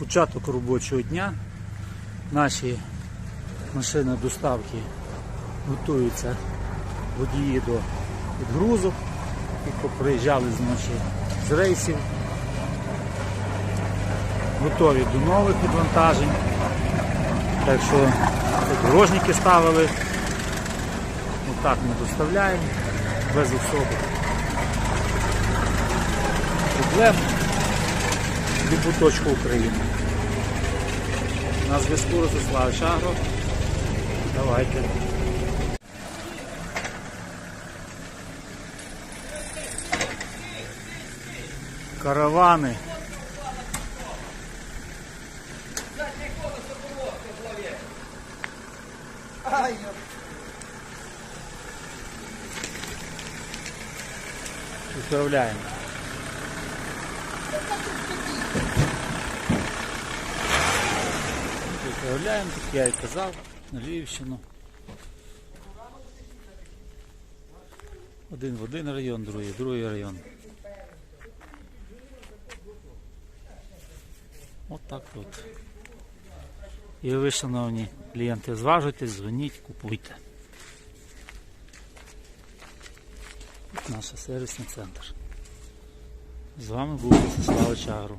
початок робочого дня. Наші машини доставки готуються водії до відгрузок, які приїжджали зночі з рейсів. Готові до нових відвантажень. Так що дорожники ставили. Отак ми доставляємо без особи. Проблем в будь точку України. На зв'язку Ростислав Шагро. Давайте. Каравани. Відправляємо. Відправляємо, як я і казав, на Львівщину. Один в один район, другий в другий район. От так от. І ви, шановні клієнти, зважуйтесь, дзвоніть, купуйте. Наш сервісний центр. З вами був Ростислав Чагру.